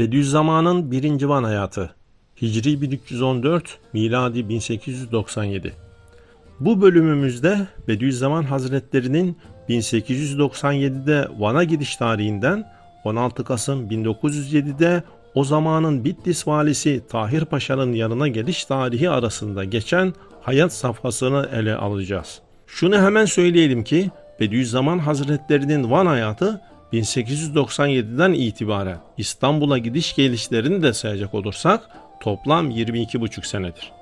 Bediüzzaman'ın birinci Van hayatı Hicri 1314, miladi 1897 Bu bölümümüzde Bediüzzaman Hazretleri'nin 1897'de Van'a gidiş tarihinden 16 Kasım 1907'de o zamanın Bitlis valisi Tahir Paşa'nın yanına geliş tarihi arasında geçen hayat safhasını ele alacağız. Şunu hemen söyleyelim ki Bediüzzaman Hazretleri'nin Van hayatı 1897'den itibaren İstanbul'a gidiş gelişlerini de sayacak olursak toplam 22,5 senedir.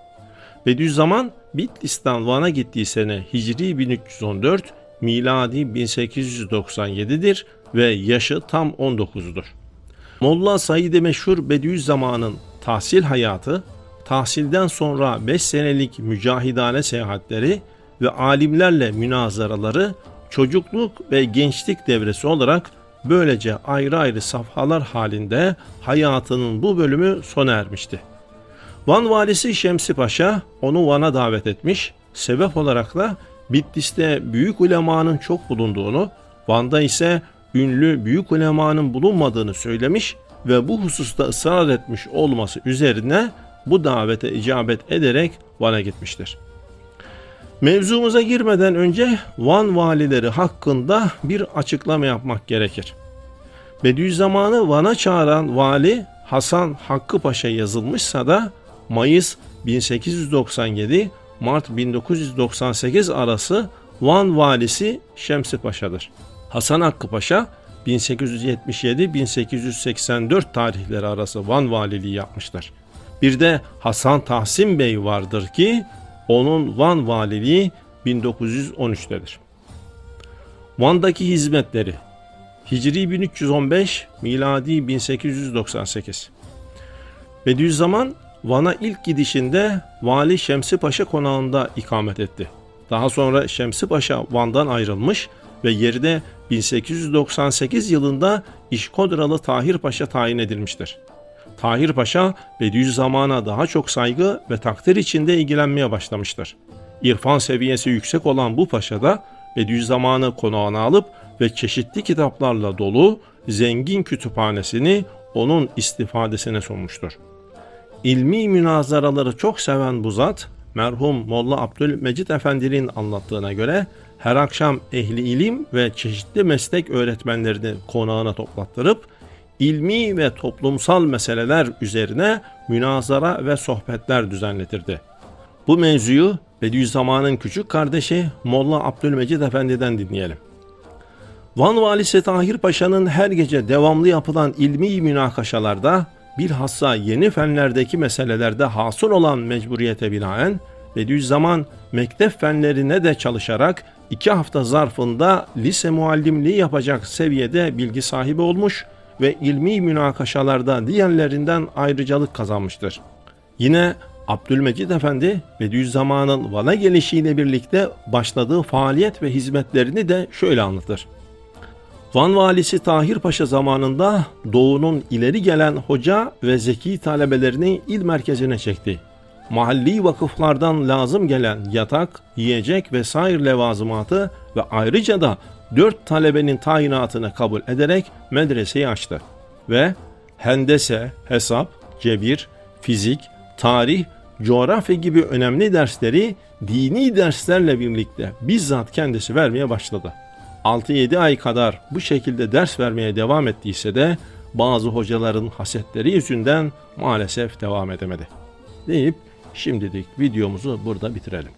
Bediüzzaman Bitlis'ten Van'a gittiği sene Hicri 1314, miladi 1897'dir ve yaşı tam 19'dur. Molla Said-i Meşhur Bediüzzaman'ın tahsil hayatı, tahsilden sonra 5 senelik mücahidane seyahatleri ve alimlerle münazaraları çocukluk ve gençlik devresi olarak böylece ayrı ayrı safhalar halinde hayatının bu bölümü sona ermişti. Van valisi Şemsi Paşa onu Van'a davet etmiş, sebep olarak da Bitlis'te büyük ulemanın çok bulunduğunu, Van'da ise ünlü büyük ulemanın bulunmadığını söylemiş ve bu hususta ısrar etmiş olması üzerine bu davete icabet ederek Van'a gitmiştir. Mevzumuza girmeden önce Van valileri hakkında bir açıklama yapmak gerekir. Bediüzzaman'ı Van'a çağıran vali Hasan Hakkı Paşa yazılmışsa da Mayıs 1897 Mart 1998 arası Van valisi Şemsi Paşa'dır. Hasan Hakkı Paşa 1877-1884 tarihleri arası Van valiliği yapmıştır. Bir de Hasan Tahsin Bey vardır ki onun Van valiliği 1913'tedir. Van'daki hizmetleri Hicri 1315, miladi 1898. Bediüzzaman Van'a ilk gidişinde Vali Şemsi Paşa konağında ikamet etti. Daha sonra Şemsi Paşa Van'dan ayrılmış ve yerine 1898 yılında İşkodralı Tahir Paşa tayin edilmiştir. Tahir Paşa Bediüzzaman'a daha çok saygı ve takdir içinde ilgilenmeye başlamıştır. İrfan seviyesi yüksek olan bu paşa da Bediüzzaman'ı konağına alıp ve çeşitli kitaplarla dolu zengin kütüphanesini onun istifadesine sunmuştur. İlmi münazaraları çok seven bu zat, merhum Molla Abdülmecid Efendi'nin anlattığına göre her akşam ehli ilim ve çeşitli meslek öğretmenlerini konağına toplattırıp ilmi ve toplumsal meseleler üzerine münazara ve sohbetler düzenletirdi. Bu mevzuyu Bediüzzaman'ın küçük kardeşi Molla Abdülmecid Efendi'den dinleyelim. Van valisi Tahir Paşa'nın her gece devamlı yapılan ilmi münakaşalarda bilhassa yeni fenlerdeki meselelerde hasıl olan mecburiyete binaen Bediüzzaman mektep fenlerine de çalışarak iki hafta zarfında lise muallimliği yapacak seviyede bilgi sahibi olmuş ilmi münakaşalarda diğerlerinden ayrıcalık kazanmıştır. Yine Abdülmecid Efendi Bediüzzaman'ın Van'a gelişiyle birlikte başladığı faaliyet ve hizmetlerini de şöyle anlatır. Van valisi Tahir Paşa zamanında doğunun ileri gelen hoca ve zeki talebelerini il merkezine çekti. Mahalli vakıflardan lazım gelen yatak, yiyecek ve sair levazımatı ve ayrıca da dört talebenin tayinatını kabul ederek medreseyi açtı. Ve hendese, hesap, cebir, fizik, tarih, coğrafya gibi önemli dersleri dini derslerle birlikte bizzat kendisi vermeye başladı. 6-7 ay kadar bu şekilde ders vermeye devam ettiyse de bazı hocaların hasetleri yüzünden maalesef devam edemedi. Deyip şimdilik videomuzu burada bitirelim.